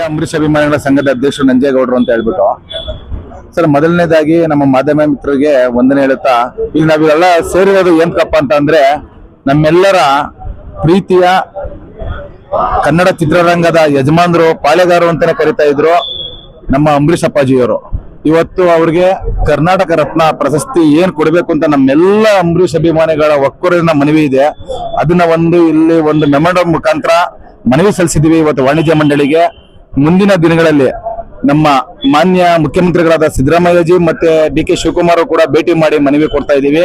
ಅಂಬರೀಷ್ ಅಭಿಮಾನಿಗಳ ಸಂಘದ ಅಧ್ಯಕ್ಷರು ನಂಜೇಗೌಡರು ಅಂತ ಹೇಳ್ಬಿಟ್ಟು. ಸರ್, ಮೊದಲನೇದಾಗಿ ನಮ್ಮ ಮಾಧ್ಯಮ ಮಿತ್ರರಿಗೆ ವಂದನೆ ಹೇಳುತ್ತಾ ಇಲ್ಲಿ ನಾವಿವೆಲ್ಲ ಸೇರಿರೋದು ಏನಕ್ಕಪ್ಪ ಅಂತ ಅಂದ್ರೆ, ನಮ್ಮೆಲ್ಲರ ಪ್ರೀತಿಯ ಕನ್ನಡ ಚಿತ್ರರಂಗದ ಯಜಮಾನರು, ಪಾಳೆಗಾರರು ಅಂತಾನೆ ಕರಿತಾ ಇದ್ರು ನಮ್ಮ ಅಂಬರೀಷ್ ಅಪ್ಪಾಜಿಯವರು. ಇವತ್ತು ಅವ್ರಿಗೆ ಕರ್ನಾಟಕ ರತ್ನ ಪ್ರಶಸ್ತಿ ಏನ್ ಕೊಡ್ಬೇಕು ಅಂತ ನಮ್ಮೆಲ್ಲ ಅಂಬರೀಷ್ ಅಭಿಮಾನಿಗಳ ಒಕ್ಕೂರಿನ ಮನವಿ ಇದೆ. ಅದನ್ನ ಒಂದು ಇಲ್ಲಿ ಒಂದು ಮೆಮೊಂಡಮ್ ಮುಖಾಂತರ ಮನವಿ ಸಲ್ಲಿಸಿದೀವಿ ಇವತ್ತು ವಾಣಿಜ್ಯ ಮಂಡಳಿಗೆ. ಮುಂದಿನ ದಿನಗಳಲ್ಲಿ ನಮ್ಮ ಮಾನ್ಯ ಮುಖ್ಯಮಂತ್ರಿಗಳಾದ ಸಿದ್ದರಾಮಯ್ಯಜಿ ಮತ್ತೆ ಡಿ ಕೆ ಶಿವಕುಮಾರ್ ಕೂಡ ಭೇಟಿ ಮಾಡಿ ಮನವಿ ಕೊಡ್ತಾ ಇದ್ದೀವಿ.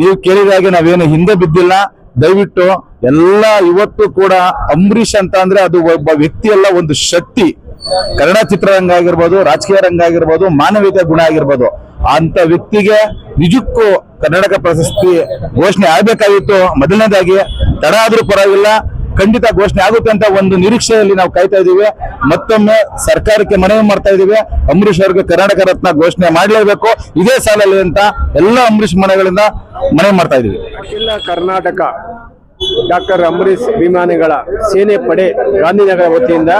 ನೀವು ಕೇಳಿದಾಗೆ ನಾವೇನು ಹಿಂದೆ ಬಿದ್ದಿಲ್ಲ. ದಯವಿಟ್ಟು ಎಲ್ಲ ಇವತ್ತು ಕೂಡ ಅಂಬರೀಷ್ ಅಂತ ಅಂದ್ರೆ ಅದು ಒಬ್ಬ ವ್ಯಕ್ತಿಯಲ್ಲ, ಒಂದು ಶಕ್ತಿ. ಕನ್ನಡ ಚಿತ್ರರಂಗ ಆಗಿರ್ಬೋದು, ರಾಜಕೀಯ ರಂಗ ಆಗಿರ್ಬೋದು, ಮಾನವೀಯತೆ ಗುಣ ಆಗಿರ್ಬೋದು. ಅಂತ ವ್ಯಕ್ತಿಗೆ ನಿಜಕ್ಕೂ ಕರ್ನಾಟಕ ಪ್ರಶಸ್ತಿ ಘೋಷಣೆ ಆಗ್ಬೇಕಾಗಿತ್ತು. ಮೊದಲನೇದಾಗಿ ತಡ ಆದ್ರೂ ಪರವಾಗಿಲ್ಲ. ಖಂಡಿತ ಘೋಷಣೆ ಆಗುತ್ತೆ ಅಂತ ಒಂದು ನಿರೀಕ್ಷೆಯಲ್ಲಿ ನಾವು ಕಾಯ್ತಾ ಇದ್ದೀವಿ. ಮತ್ತೊಮ್ಮೆ ಸರ್ಕಾರಕ್ಕೆ ಮನವಿ ಮಾಡ್ತಾ ಇದೀವಿ ಅಂಬರೀಷ್ ಅವರಿಗೆ ಕರ್ನಾಟಕ ರತ್ನ ಘೋಷಣೆ ಮಾಡಲೇಬೇಕು. ಇದೇ ಸಾಲಲ್ಲಿ ಅಂತ ಎಲ್ಲ ಅಂಬರೀಷ್ ಮನೆಗಳಿಂದ ಮನವಿ ಮಾಡ್ತಾ ಇದೀವಿ ಅಖಿಲ ಕರ್ನಾಟಕ ಡಾಕ್ಟರ್ ಅಂಬರೀಷ್ ಅಭಿಮಾನಿಗಳ ಸೇನೆ ಪಡೆ ಗಾಂಧಿನಗರ ವತಿಯಿಂದ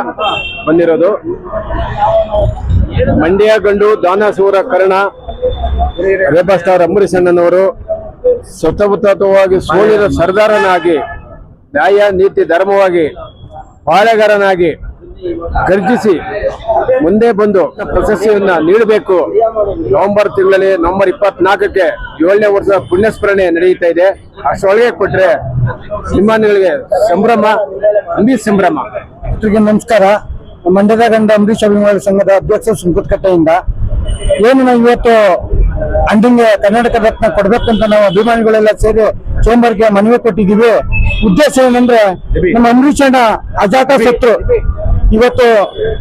ಬಂದಿರೋದು. ಮಂಡ್ಯ ಗಂಡು ದಾನಸೂರ ಕರ್ಣ ರೇಬಾ ಸ್ಟಾರ್ ಅಂಬರೀಷ್ ಅಣ್ಣನವರು ಸ್ವತಃವಾಗಿ ಸೋಲಿನ ಸರ್ದಾರನಾಗಿ ನ್ಯಾಯ, ನೀತಿ, ಧರ್ಮವಾಗಿ ಪಾಳೆಗಾರನಾಗಿ ಗರ್ಜಿಸಿ ಮುಂದೆ ಬಂದು ಪ್ರಶಸ್ತಿಯನ್ನ ನೀಡಬೇಕು. ನವೆಂಬರ್ ತಿಂಗಳಲ್ಲಿ ನವೆಂಬರ್ ಇಪ್ಪತ್ನಾಲ್ಕಕ್ಕೆ ಏಳನೇ ವರ್ಷದ ಪುಣ್ಯಸ್ಮರಣೆ ನಡೆಯುತ್ತಾ ಇದೆ. ಅಷ್ಟೊಳಗೆ ಕೊಟ್ರೆ ಅಭಿಮಾನಿಗಳಿಗೆ ಸಂಭ್ರಮ, ಅಂಬಿ ಸಂಭ್ರಮ. ನಮಸ್ಕಾರ. ಮಂಡ್ಯದ ಗಂಡ ಅಂಬರೀಶ್ ಅಭಿಮಾನಿ ಸಂಘದ ಅಧ್ಯಕ್ಷ ಸುಂಕುತ್ಕಟ್ಟೆಯಿಂದ ಏನು ನಾವು ಇವತ್ತು ಅಂಡಿಂಗ್ ಕರ್ನಾಟಕ ರತ್ನ ಕೊಡ್ಬೇಕು ಅಂತ ನಾವು ಅಭಿಮಾನಿಗಳೆಲ್ಲ ಸೇರಿ ಚೇಂಬರ್ಗೆ ಮನವಿ ಕೊಟ್ಟಿದ್ದೀವಿ. ಉದ್ದೇಶ ಏನಂದ್ರೆ ನಮ್ಮ ಅಂಬರೀಷ್ ಅಣ್ಣ ಅಜಾತ ಶತ್ರು. ಇವತ್ತು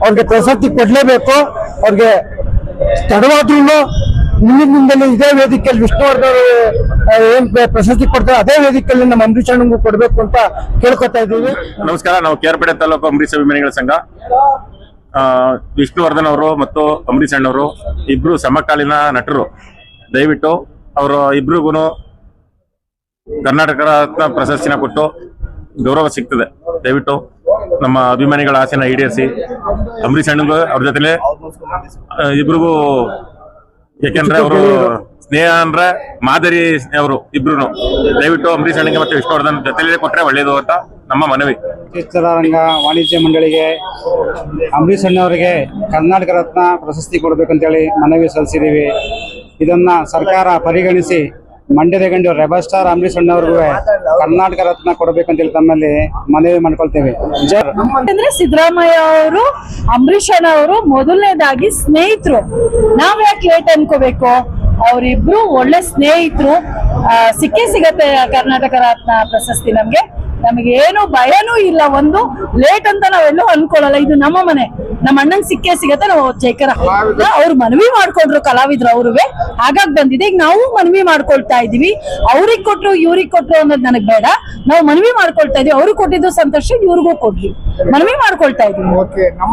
ಅವ್ರಿಗೆ ಪ್ರಶಸ್ತಿ ಕೊಡ್ಲೇಬೇಕು. ಅವ್ರಿಗೆ ತಡವಾದ್ರೂ ಮುಂದಿನ ದಿನದಲ್ಲಿ ಇದೇ ವೇದಿಕೆಯಲ್ಲಿ ವಿಷ್ಣುವರ್ಧನ್ ಏನ್ ಪ್ರಶಸ್ತಿ ಕೊಡ್ತಾರೆ ಅದೇ ವೇದಿಕೆಯಲ್ಲಿ ನಮ್ಮ ಅಂಬರೀಷ್ ಕೊಡಬೇಕು ಕೊಡ್ಬೇಕು ಅಂತ ಕೇಳ್ಕೊತಾ ಇದ್ದೀವಿ. ನಮಸ್ಕಾರ ನಾವು ಕೇರ್ಪೇಟೆ ತಾಲೂಕು ಅಂಬರೀಷ್ ಅಭಿಮಾನಿಗಳ ಸಂಘ. ಆ, ವಿಷ್ಣುವರ್ಧನ್ ಅವರು ಮತ್ತು ಅಂಬರೀಷ್ ಅಣ್ಣವರು ಇಬ್ರು ಸಮಕಾಲೀನ ನಟರು. ದಯವಿಟ್ಟು ಅವರು ಇಬ್ರಿಗೂ ಕರ್ನಾಟಕ ರತ್ನ ಪ್ರಶಸ್ತಿನ ಕೊಟ್ಟು ಗೌರವ ಸಿಗ್ತದೆ. ದಯವಿಟ್ಟು ನಮ್ಮ ಅಭಿಮಾನಿಗಳ ಆಸೆನ ಈಡೇರಿಸಿ. ಅಂಬರೀಷ್ ಅಣ್ಣಗೂ ಅವ್ರ ಜೊತೆಲೆ ಇಬ್ರಿಗೂ ಯಾಕೆಂದ್ರೆ ಅವರು ಸ್ನೇಹ ಅಂದ್ರೆ ಮಾದರಿ ಅವರು ಇಬ್ರು ದಯವಿಟ್ಟು ಅಂಬರೀಷ್ ಅಣ್ಣಗೆ ಮತ್ತೆ ವಿಷ್ಣುವರ್ಧನ್ ಜೊತೆಲೇ ಕೊಟ್ರೆ ಒಳ್ಳೇದು ಅಂತ ನಮ್ಮ ಮನವಿ. ಚಿತ್ರರಂಗ ವಾಣಿಜ್ಯ ಮಂಡಳಿಗೆ ಅಂಬರೀಷ್ ಅಣ್ಣವರಿಗೆ ಕರ್ನಾಟಕ ರತ್ನ ಪ್ರಶಸ್ತಿ ಕೊಡಬೇಕಂತೇಳಿ ಮನವಿ ಸಲ್ಲಿಸಿದ್ದೀವಿ. ಇದನ್ನ ಸರ್ಕಾರ ಪರಿಗಣಿಸಿ ಮಂಡ್ಯದ ಗಂಡು ರೆಬಲ್ ಸ್ಟಾರ್ ಅಂಬರೀಷ್ ಅಣ್ಣವ್ರಿಗೂ ಕರ್ನಾಟಕ ರತ್ನ ಕೊಡಬೇಕಂತೇಳಿ ತಮ್ಮಲ್ಲಿ ಮನವಿ ಮಾಡ್ಕೊಳ್ತೇವೆ. ಅಂದ್ರೆ ಸಿದ್ದರಾಮಯ್ಯ ಅವರು, ಅಂಬರೀಷ್ ಅಣ್ಣ ಅವರು ಮೊದಲನೇದಾಗಿ ಸ್ನೇಹಿತರು. ನಾವ್ ಯಾಕೆ ಲೇಟ್ ಅನ್ಕೋಬೇಕು? ಅವರಿಬ್ರು ಒಳ್ಳೆ ಸ್ನೇಹಿತರು. ಸಿಕ್ಕೇ ಸಿಗತ್ತೆ ಕರ್ನಾಟಕ ರತ್ನ ಪ್ರಶಸ್ತಿ ನಮ್ಗೆ. ನಮಗೆ ಏನು ಭಯನೂ ಇಲ್ಲ ಒಂದು ಲೇಟ್ ಅಂತ ನಾವೆಲ್ಲೂ ಅನ್ಕೊಳ್ಳಲ್ಲ. ಇದು ನಮ್ಮ ಮನೆ. ನಮ್ಮ ಅಣ್ಣನ್ ಸಿಕ್ಕೇ ಸಿಗತ್ತೆ ನಾವು ಜೈಕರ ಅವ್ರು ಮನವಿ ಮಾಡ್ಕೊಂಡ್ರು ಕಲಾವಿದ್ರು ಅವ್ರುವೆ. ಹಾಗಾಗಿ ಬಂದಿದೆ. ಈಗ ನಾವು ಮನವಿ ಮಾಡ್ಕೊಳ್ತಾ ಇದೀವಿ ಅವ್ರಿಗೆ ಕೊಟ್ರು ಇವ್ರಿಗೆ ಕೊಟ್ರು ಅನ್ನೋದು ನನಗ್ ಬೇಡ. ನಾವು ಮನವಿ ಮಾಡ್ಕೊಳ್ತಾ ಇದೀವಿ ಅವ್ರಿಗೆ ಕೊಟ್ಟಿದ್ದು ಸಂತೋಷ ಇವ್ರಿಗೂ ಕೊಡ್ಲಿ. ಮನವಿ ಮಾಡ್ಕೊಳ್ತಾ ಇದೀವಿ